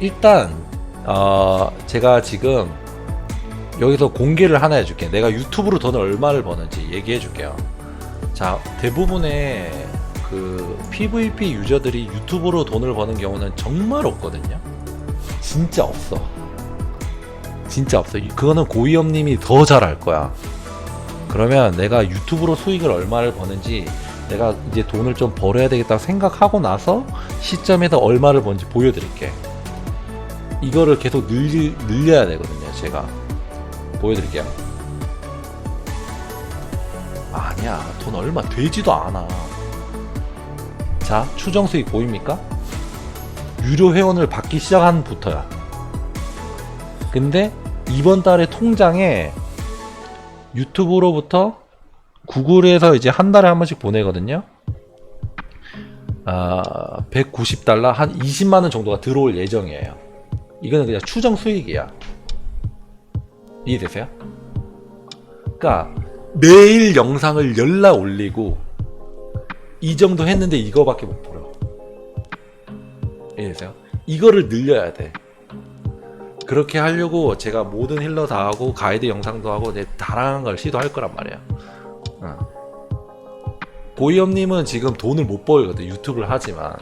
일단 어, 제가 지금 여기서 공개를 하나 해줄게. 내가 유튜브로 돈을 얼마를 버는지 얘기해줄게요. 자, 대부분의 그 PVP 유저들이 유튜브로 돈을 버는 경우는 정말 없거든요. 진짜 없어. 진짜 없어. 그거는 고위험님이 더잘알 거야. 그러면 내가 유튜브로 수익을 얼마를 버는지 내가 이제 돈을 좀 벌어야 되겠다 생각하고 나서 시점에서 얼마를 버는지 보여드릴게. 이거를 계속 늘리, 늘려야 되거든요, 제가. 보여드릴게요. 아니야, 돈 얼마 되지도 않아. 자, 추정 수익 보입니까? 유료 회원을 받기 시작한 부터야. 근데 이번 달에 통장에 유튜브로부터 구글에서 이제 한 달에 한 번씩 보내거든요. 아, 190달러 한 20만 원 정도가 들어올 예정이에요. 이거는 그냥 추정 수익이야. 이해되세요? 그러니까 매일 영상을 열라 올리고 이 정도 했는데 이거밖에 못 벌어. 이해되세요? 이거를 늘려야 돼. 그렇게 하려고 제가 모든 힐러 다 하고 가이드 영상도 하고 내 다양한 걸 시도할 거란 말이야. 어. 고이엄님은 지금 돈을 못 벌거든 유튜브를 하지만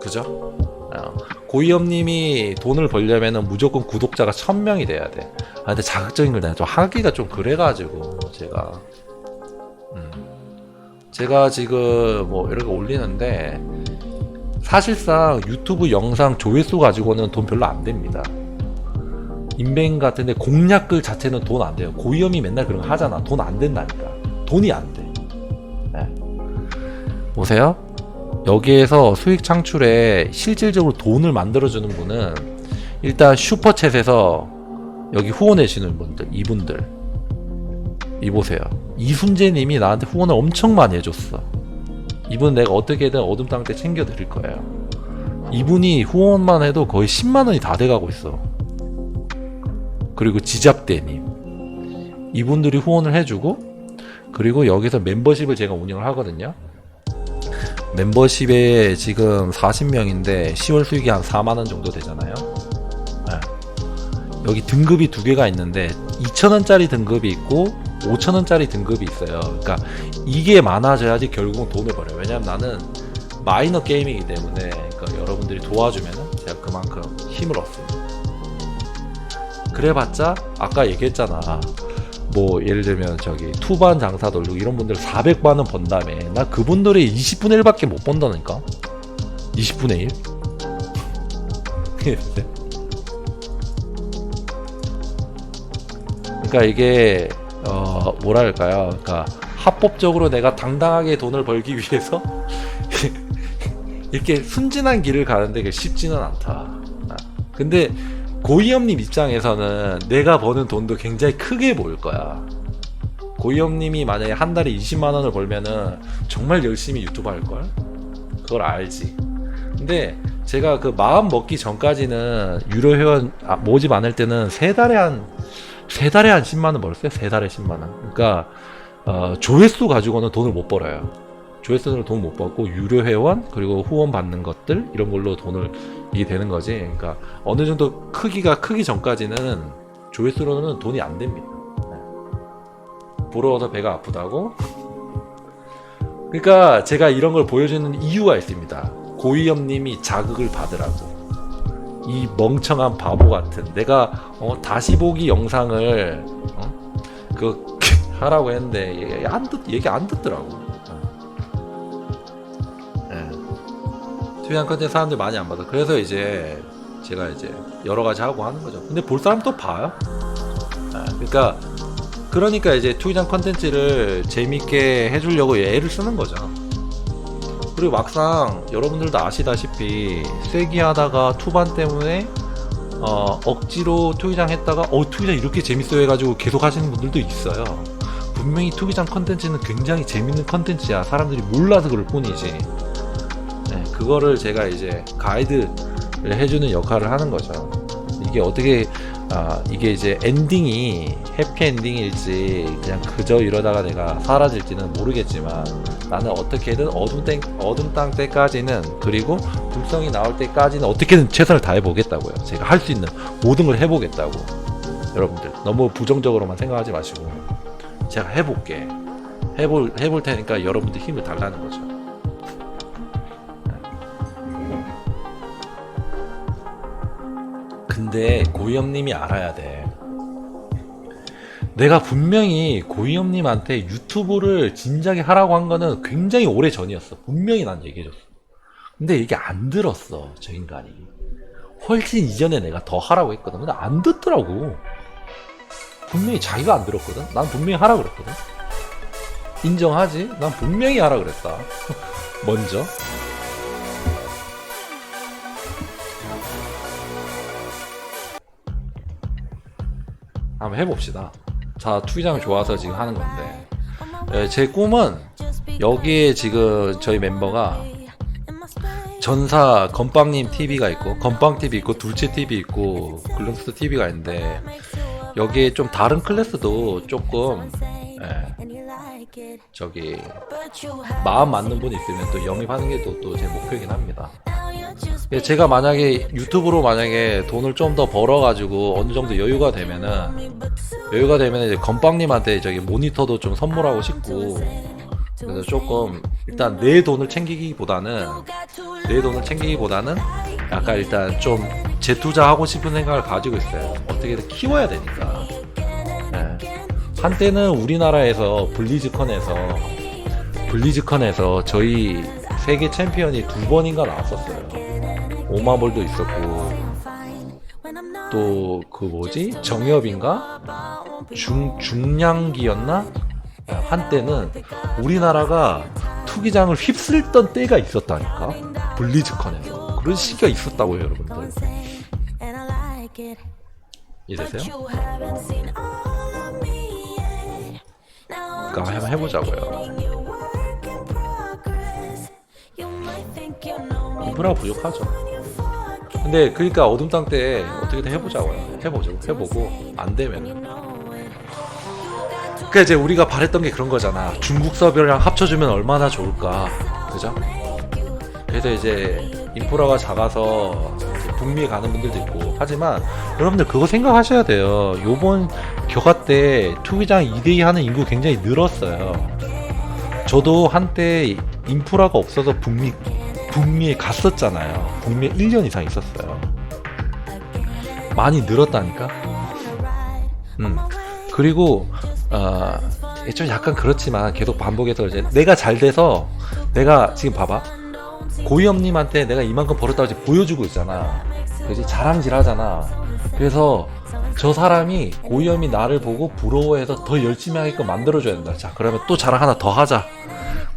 그죠? 어. 고이엄님이 돈을 벌려면은 무조건 구독자가 1000명이 돼야 돼. 아 근데 자극적인 걸 내가 좀 하기가 좀 그래가지고 제가 음. 제가 지금 뭐 이렇게 올리는데 사실상 유튜브 영상 조회수 가지고는 돈 별로 안 됩니다. 인뱅 같은데 공략글 자체는 돈 안 돼요. 고위험이 맨날 그런 거 하잖아. 돈 안 된다니까. 돈이 안 돼. 네. 보세요. 여기에서 수익 창출에 실질적으로 돈을 만들어주는 분은 일단 슈퍼챗에서 여기 후원해주시는 분들, 이분들. 이 보세요. 이순재님이 나한테 후원을 엄청 많이 해줬어. 이분 내가 어떻게든 어둠 땅 때 챙겨드릴 거예요. 이분이 후원만 해도 거의 10만 원이 다 돼가고 있어. 그리고 지잡대님 이분들이 후원을 해주고 그리고 여기서 멤버십을 제가 운영을 하거든요. 멤버십에 지금 40명인데 10월 수익이 한 4만 원 정도 되잖아요. 네. 여기 등급이 두 개가 있는데 2,000원짜리 등급이 있고 5,000원짜리 등급이 있어요. 그러니까 이게 많아져야지 결국은 돈을 벌어요. 왜냐면 나는 마이너 게임이기 때문에 그러니까 여러분들이 도와주면 제가 그만큼 힘을 얻습니다. 그래봤자 아까 얘기했잖아. 뭐 예를 들면 저기 투반 장사 돌리고 이런 분들 400만 원 번다며. 나 그분들의 20분의 1밖에 못 번다니까. 20분의 1. 그러니까 이게 어 뭐랄까요? 그러니까 합법적으로 내가 당당하게 돈을 벌기 위해서 이렇게 순진한 길을 가는데 쉽지는 않다. 아, 근데 고이엄님 입장에서는 내가 버는 돈도 굉장히 크게 보일 거야. 고이엄님이 만약에 한 달에 20만 원을 벌면은 정말 열심히 유튜브 할 걸. 그걸 알지. 근데 제가 그 마음 먹기 전까지는 유료 회원 아, 모집 안 할 때는 세 달에 한 세 달에 한 10만 원 벌었어요. 세 달에 10만 원. 그러니까 어, 조회수 가지고는 돈을 못 벌어요. 조회수로 돈 못 받고 유료 회원 그리고 후원 받는 것들 이런 걸로 돈을 이게 되는 거지. 그러니까 어느 정도 크기가 크기 전까지는 조회수로는 돈이 안 됩니다. 네. 부러워서 배가 아프다고. 그러니까 제가 이런 걸 보여주는 이유가 있습니다. 고위험님이 자극을 받으라고. 이 멍청한 바보 같은 내가 어, 다시 보기 영상을 어? 그 하라고 했는데 얘기 안 듣, 얘기 안 듣더라고. 투양 컨텐츠 사람들 많이 안 받아. 그래서 이제 제가 이제 여러 가지 하고 하는 거죠. 근데 볼 사람 또 봐요. 아, 그러니까 그러니까 이제 투기장 컨텐츠를 재밌게 해주려고 애를 쓰는 거죠. 그리고 막상 여러분들도 아시다시피 쐐기 하다가 투반 때문에 어, 억지로 투기장 했다가 어 투기장 이렇게 재밌어 해가지고 계속 하시는 분들도 있어요. 분명히 투기장 컨텐츠는 굉장히 재밌는 컨텐츠야. 사람들이 몰라서 그럴 뿐이지. 네, 그거를 제가 이제 가이드를 해주는 역할을 하는 거죠. 이게 어떻게 아, 이게 이제 엔딩이 해피 엔딩일지 그냥 그저 이러다가 내가 사라질지는 모르겠지만 나는 어떻게든 어둠 땡 어둠 땅 때까지는 그리고 불성이 나올 때까지는 어떻게든 최선을 다해 보겠다고요. 제가 할 수 있는 모든 걸 해보겠다고. 여러분들 너무 부정적으로만 생각하지 마시고 제가 해볼게. 해볼 해볼 테니까 여러분들 힘을 달라는 거죠. 근데 고위험님이 알아야 돼. 내가 분명히 고위험님한테 유튜브를 진작에 하라고 한 거는 굉장히 오래 전이었어. 분명히 난 얘기해줬어. 근데 이게 안 들었어, 저 인간이. 훨씬 이전에 내가 더 하라고 했거든. 근데 안 듣더라고. 분명히 자기가 안 들었거든. 난 분명히 하라 그랬거든. 인정하지? 난 분명히 하라 그랬다. 먼저. 한번 해봅시다. 자, 투기장 좋아서 지금 하는 건데. 예, 제 꿈은 여기에 지금 저희 멤버가 전사 건빵님 TV가 있고 건빵 TV 있고 둘째 TV 있고 글룸스터 TV가 있는데 여기에 좀 다른 클래스도 조금 예, 저기 마음 맞는 분이 있으면 또 영입하는 게 또 제 목표이긴 합니다. 예, 제가 만약에 유튜브로 만약에 돈을 좀 더 벌어가지고 어느 정도 여유가 되면은 여유가 되면 이제 건빵님한테 저기 모니터도 좀 선물하고 싶고 그래서 조금 일단 내 돈을 챙기기보다는 내 돈을 챙기기보다는 약간 일단 좀 재투자하고 싶은 생각을 가지고 있어요. 어떻게든 키워야 되니까. 예. 한때는 우리나라에서 블리즈컨에서 블리즈컨에서 저희 세계 챔피언이 두 번인가 나왔었어요. 오마볼도 있었고 또 그 뭐지? 정엽인가? 중 중량기였나? 한때는 우리나라가 투기장을 휩쓸던 때가 있었다니까. 블리즈컨에서. 그런 시기가 있었다고요 여러분들. 이해되세요? 그러니까 한번 해보자고요 인프라가 부족하죠. 근데 그러니까 어둠 땅 때 어떻게든 해보자고요. 해보죠. 해보고 안 되면 그러니까 이제 우리가 바랬던 게 그런 거잖아. 중국 서버랑 합쳐주면 얼마나 좋을까. 그죠? 그래서 이제 인프라가 작아서 북미에 가는 분들도 있고. 하지만 여러분들 그거 생각하셔야 돼요. 요번 겨가 때 투기장 2대2 하는 인구 굉장히 늘었어요. 저도 한때 인프라가 없어서 북미 북미에 갔었잖아요. 북미에 1년 이상 있었어요. 많이 늘었다니까? 음. 그리고 어, 좀 약간 그렇지만 계속 반복해서 이제 내가 잘 돼서 내가 지금 봐봐. 고위험님한테 내가 이만큼 벌었다고 지금 보여주고 있잖아. 그지 자랑질 하잖아. 그래서 저 사람이 고위험이 나를 보고 부러워해서 더 열심히 하게끔 만들어줘야 된다. 자 그러면 또 자랑 하나 더 하자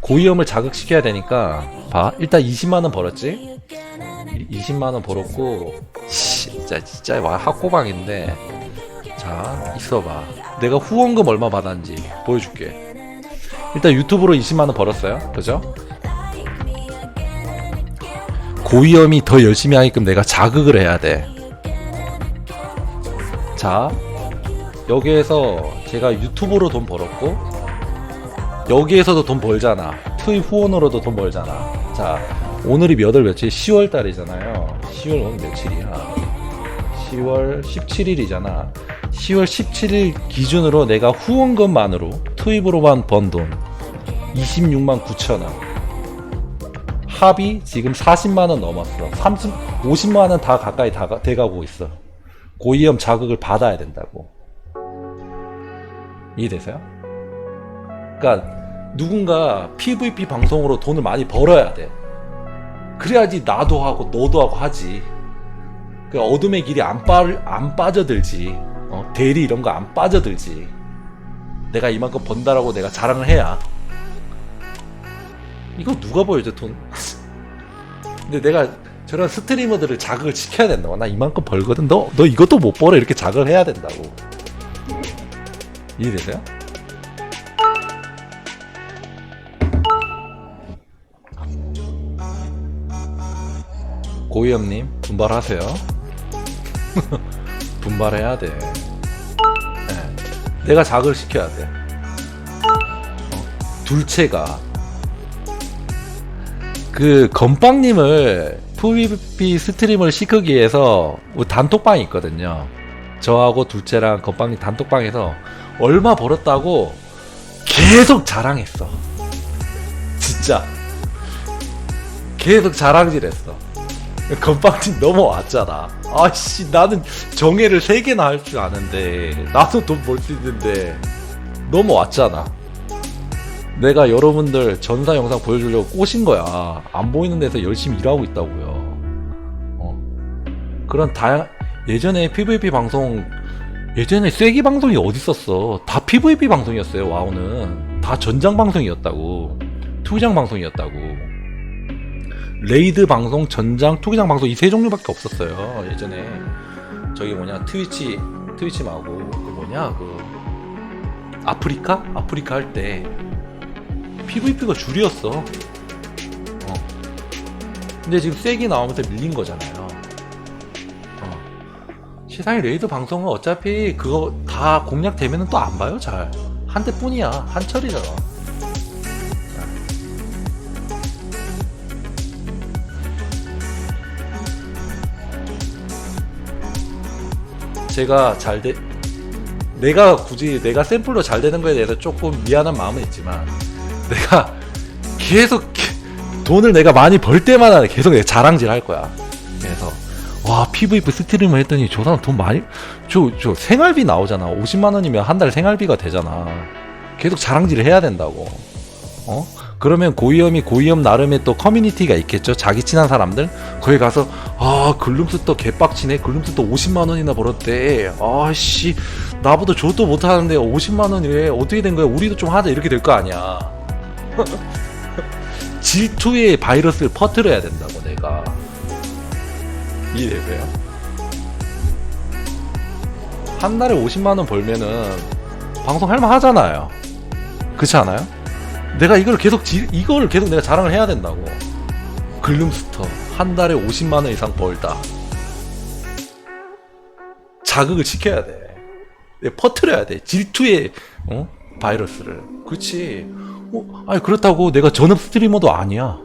고위험을 자극시켜야 되니까. 봐 일단 20만원 벌었지? 20만원 벌었고 진짜 진짜 와 학고방인데. 자 있어봐. 내가 후원금 얼마 받았는지 보여줄게. 일단 유튜브로 20만원 벌었어요. 그죠? 고위험이 더 열심히 하게끔 내가 자극을 해야 돼자 여기에서 제가 유튜브로 돈 벌었고 여기에서도 돈 벌잖아. 트윗 후원으로도 돈 벌잖아. 자 오늘이 몇월 며칠? 10월 달이잖아요. 10월 오늘 며칠이야? 10월 17일이잖아. 10월 17일 기준으로 내가 후원금만으로 투입으로만 번 돈. 26만 9천 원. 합이 지금 40만 원 넘었어. 30, 50만 원 다 가까이 다 가- 돼가고 있어. 고위험 자극을 받아야 된다고. 이해되세요? 그러니까 누군가 PVP 방송으로 돈을 많이 벌어야 돼. 그래야지 나도 하고 너도 하고 하지. 그 어둠의 길이 안, 빠, 안 빠져들지. 어, 대리 이런 거 안 빠져들지. 내가 이만큼 번다라고 내가 자랑을 해야. 이거 누가 보여줘 돈? 근데 내가 저런 스트리머들을 자극을 시켜야 된다고. 나 이만큼 벌거든. 너, 너 이것도 못 벌어. 이렇게 자극을 해야 된다고. 이해되세요? 고위험님 분발하세요 분발해야 돼 네. 내가 자극을 시켜야 돼 어, 둘째가 그 건빵님을 PVP 스트림을 시키기 위해서 뭐 단톡방이 있거든요. 저하고 둘째랑 건빵님 단톡방에서 얼마 벌었다고 계속 자랑했어. 진짜 계속 자랑질했어. 건빵님 넘어왔잖아. 아씨 나는 정예를 세 개나 할 줄 아는데 나도 돈 벌 수 있는데 넘어왔잖아. 내가 여러분들 전사 영상 보여주려고 꼬신 거야. 안 보이는 데서 열심히 일하고 있다고요. 어. 그런 다양 예전에 PVP 방송 예전에 쐐기 방송이 어디 있었어? 다 PVP 방송이었어요. 와우는 다 전장 방송이었다고. 투기장 방송이었다고. 레이드 방송, 전장, 투기장 방송 이 세 종류밖에 없었어요. 예전에 저기 뭐냐 트위치 트위치 마고 그 뭐냐 그 아프리카 아프리카 할 때 PVP가 줄이었어. 어. 근데 지금 세게 나오면서 밀린 거잖아요. 어. 세상에 레이드 방송은 어차피 그거 다 공략되면은 또안 봐요, 잘. 한 대뿐이야. 한철이잖아. 제가 잘 돼, 내가 굳이 내가 샘플로 잘 되는 거에 대해서 조금 미안한 마음은 있지만, 내가 계속 게- 돈을 내가 많이 벌 때마다 계속 내가 자랑질 할 거야. 그래서 와 PVP 스트리머 했더니 저 사람 돈 많이 저 저 생활비 나오잖아. 50만 원이면 한 달 생활비가 되잖아. 계속 자랑질을 해야 된다고. 어? 그러면 고위험이 고위험 나름의 또 커뮤니티가 있겠죠. 자기 친한 사람들 거기 가서 아 글룸스터 개빡치네. 글룸스터 50만 원이나 벌었대. 아씨 나보다 저도 못하는데 50만 원이래. 어떻게 된 거야? 우리도 좀 하자 이렇게 될 거 아니야. 질투의 바이러스를 퍼뜨려야 된다고 내가 이해되세요? 한 달에 50만 원 벌면은 방송 할만 하잖아요. 그렇지 않아요? 내가 이걸 계속 지, 이걸 계속 내가 자랑을 해야 된다고. 글룸스터 한 달에 50만 원 이상 벌다. 자극을 시켜야 돼. 내가 퍼뜨려야 돼. 질투의 어? 바이러스를. 그렇지. 어, 아니 그렇다고 내가 전업 스트리머도 아니야.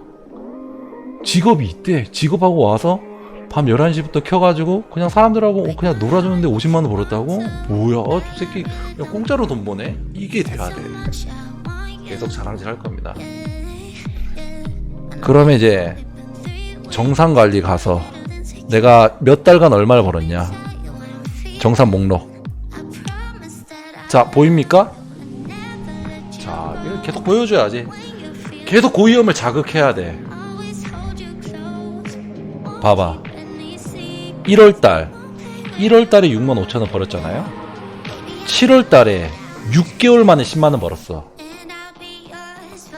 직업이 있대. 직업하고 와서 밤 11시부터 켜가지고 그냥 사람들하고 어, 그냥 놀아주는데 50만 원 벌었다고? 뭐야 어, 저 새끼 그냥 공짜로 돈 버네? 이게 돼야 돼. 계속 자랑질 할 겁니다. 그러면 이제 정산 관리 가서 내가 몇 달간 얼마를 벌었냐? 정산 목록. 자 보입니까? 자 계속 보여줘야지. 계속 고위험을 자극해야 돼. 봐봐. 1월달 1월달에 6만 5천 원 벌었잖아요. 7월달에 6개월 만에 10만 원 벌었어.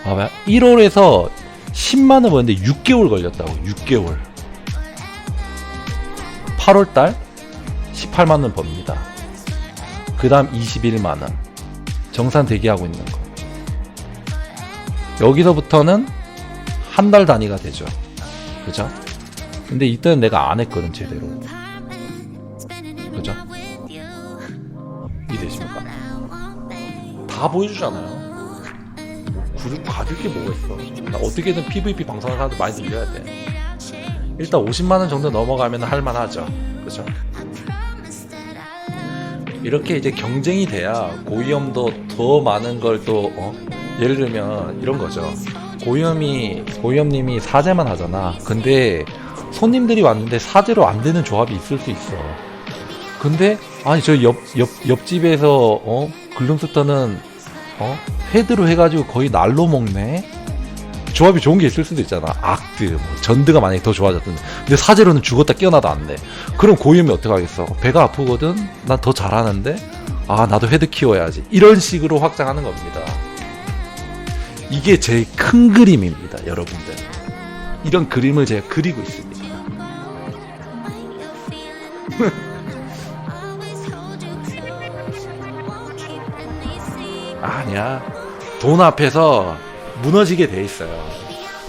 봐봐. 1월에서 10만 원 벌었는데 6개월 걸렸다고. 6개월. 8월 달 18만 원 법니다. 그다음 21만 원. 정산 대기하고 있는 거. 여기서부터는 한 달 단위가 되죠. 그죠? 근데 이때는 내가 안 했거든 제대로. 그죠? 이해되십니까? 다 보여주잖아요. 뭐 구를 가질 게 뭐가 있어? 나 어떻게든 PVP 방송하는 사람들 많이 늘려야 돼. 일단 50만 원 정도 넘어가면 할만하죠. 그죠? 이렇게 이제 경쟁이 돼야 고위험도 더 많은 걸또 어? 예를 들면 이런 거죠. 고위험이 고위험님이 사제만 하잖아. 근데 손님들이 왔는데 사제로 안 되는 조합이 있을 수 있어. 근데 아니 저 옆 옆 옆집에서 어 글룸스터는 어 헤드로 해가지고 거의 날로 먹네. 조합이 좋은 게 있을 수도 있잖아. 악드, 뭐 전드가 만약에 더 좋아졌든. 근데 사제로는 죽었다 깨어나도 안 돼. 그럼 고위험이 어떻게 하겠어? 배가 아프거든? 난 더 잘하는데? 아, 나도 헤드 키워야지. 이런 식으로 확장하는 겁니다. 이게 제일 큰 그림입니다, 여러분들. 이런 그림을 제가 그리고 있습니다. 아니야. 돈 앞에서 무너지게 돼 있어요.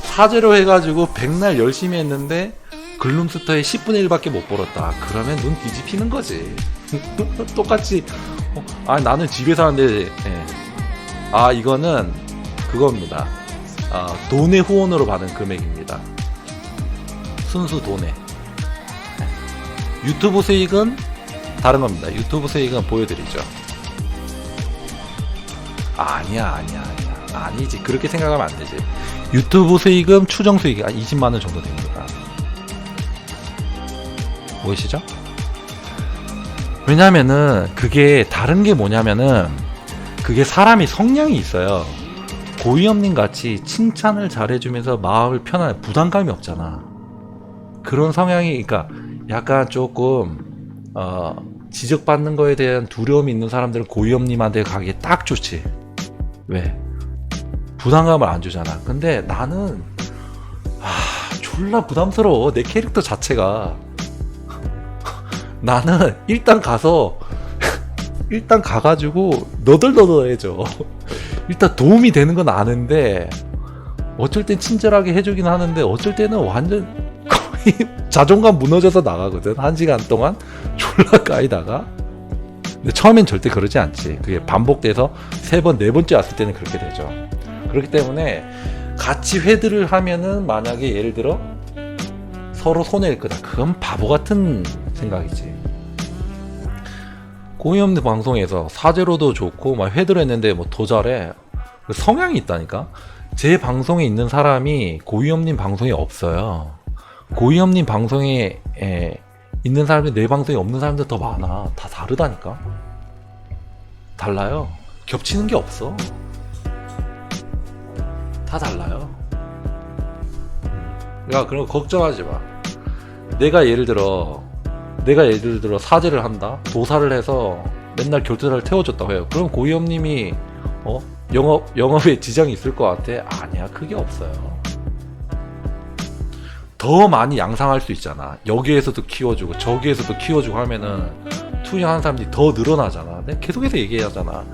사제로 해가지고 백날 열심히 했는데 글룸스터에 10분의 1밖에 못 벌었다. 그러면 눈 뒤집히는 거지. 똑같이. 어, 아 나는 집에서 하는데. 예. 아 이거는 그겁니다. 아, 돈의 후원으로 받은 금액입니다. 순수 돈에. 유튜브 수익은 다른 겁니다. 유튜브 수익은 보여드리죠. 아니야, 아니야, 아니야. 아니지. 그렇게 생각하면 안 되지. 유튜브 수익은 추정 수익이 한 20만 원 정도 됩니다. 보이시죠? 왜냐면은 그게 다른 게 뭐냐면은 그게 사람이 성향이 있어요. 고위험님 같이 칭찬을 잘해주면서 마음을 편한 부담감이 없잖아. 그런 성향이 그러니까 약간 조금 어, 지적받는 거에 대한 두려움이 있는 사람들은 고위험님한테 가기에 딱 좋지. 왜? 부담감을 안 주잖아. 근데 나는 아 졸라 부담스러워 내 캐릭터 자체가 나는 일단 가서 일단 가가지고 너덜너덜해져. 일단 도움이 되는 건 아는데 어쩔 땐 친절하게 해주긴 하는데 어쩔 때는 완전 거의 자존감 무너져서 나가거든. 한 시간 동안 졸라 까이다가. 근데 처음엔 절대 그러지 않지. 그게 반복돼서 세 번, 네 번째 왔을 때는 그렇게 되죠. 그렇기 때문에 같이 회드를 하면은 만약에 예를 들어 서로 손해일 거다. 그건 바보 같은 생각이지. 고위험대 방송에서 사제로도 좋고 막 회드를 했는데 뭐더 잘해. 그 성향이 있다니까. 제 방송에 있는 사람이 고위험님 방송에 없어요. 고위험님 방송에 에, 있는 사람들 내 방송에 없는 사람들 더 많아. 다 다르다니까. 달라요. 겹치는 게 없어. 다 달라요. 야, 그럼 걱정하지 마. 내가 예를 들어, 내가 예를 들어 사제를 한다? 도사를 해서 맨날 결제사를 태워줬다고 해요. 그럼 고위험님이, 어? 영업, 영업에 지장이 있을 것 같아? 아니야, 그게 없어요. 더 많이 양상할 수 있잖아. 여기에서도 키워주고, 저기에서도 키워주고 하면은, 투자하는 사람들이 더 늘어나잖아. 내가 계속해서 얘기하잖아.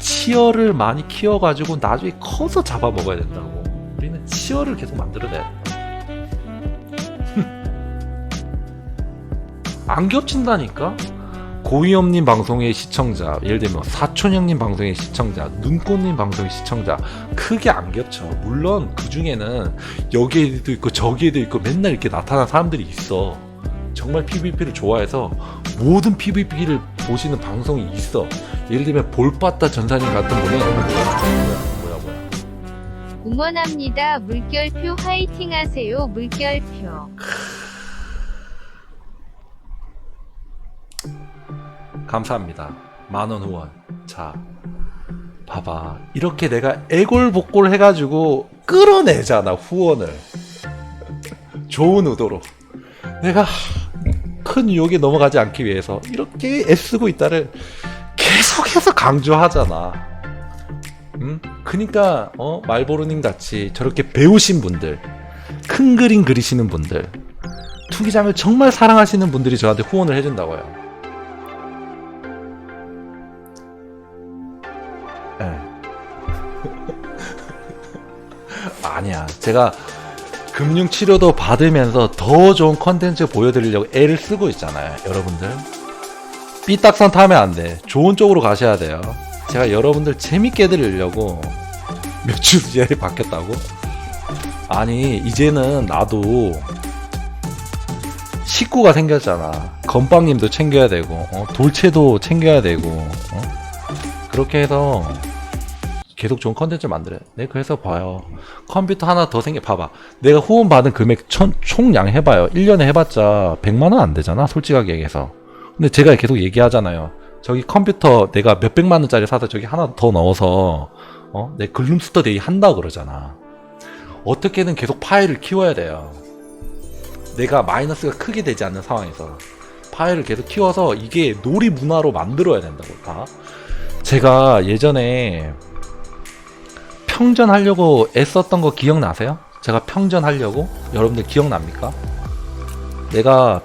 치어를 많이 키워가지고 나중에 커서 잡아먹어야 된다고. 우리는 치어를 계속 만들어내야 돼. 안 겹친다니까? 고위험님 방송의 시청자, 예를 들면 사촌형님 방송의 시청자, 눈꽃님 방송의 시청자, 크게 안 겹쳐. 물론 그 중에는 여기에도 있고 저기에도 있고 맨날 이렇게 나타난 사람들이 있어. 정말 PVP를 좋아해서 모든 PVP를 보시는 방송이 있어. 예를 들면 볼빠따 전사님 같은 분은 뭐야 뭐야 뭐야. 응원합니다. 물결표 화이팅 하세요. 물결표. 감사합니다. 만원 후원. 자, 봐봐. 이렇게 내가 애골복골 해가지고 끌어내잖아, 후원을. 좋은 의도로. 내가 큰 유혹에 넘어가지 않기 위해서 이렇게 애쓰고 있다를 계속해서 강조하잖아. 응? 그니까, 어, 말보르님 같이 저렇게 배우신 분들, 큰 그림 그리시는 분들, 투기장을 정말 사랑하시는 분들이 저한테 후원을 해준다고요. 아니야. 제가 금융 치료도 받으면서 더 좋은 컨텐츠 보여드리려고 애를 쓰고 있잖아요. 여러분들. 삐딱선 타면 안 돼. 좋은 쪽으로 가셔야 돼요. 제가 여러분들 재밌게 해드리려고 몇 주 뒤에 바뀌었다고? 아니, 이제는 나도 식구가 생겼잖아. 건빵님도 챙겨야 되고, 어, 돌체도 챙겨야 되고, 어? 그렇게 해서 계속 좋은 컨텐츠 만들어요. 네, 그래서 봐요. 컴퓨터 하나 더 생겨, 봐봐. 내가 후원 받은 금액 천, 총량 해봐요. 1년에 해봤자 100만원 안 되잖아, 솔직하게 얘기해서. 근데 제가 계속 얘기하잖아요. 저기 컴퓨터 내가 몇백만원짜리 사서 저기 하나 더 넣어서, 어? 내 글룸스터 데이 한다 그러잖아. 어떻게든 계속 파일을 키워야 돼요. 내가 마이너스가 크게 되지 않는 상황에서. 파일을 계속 키워서 이게 놀이 문화로 만들어야 된다고, 다. 제가 예전에 평전 하려고 애썼던 거 기억나세요? 제가 평전 하려고? 여러분들 기억납니까? 내가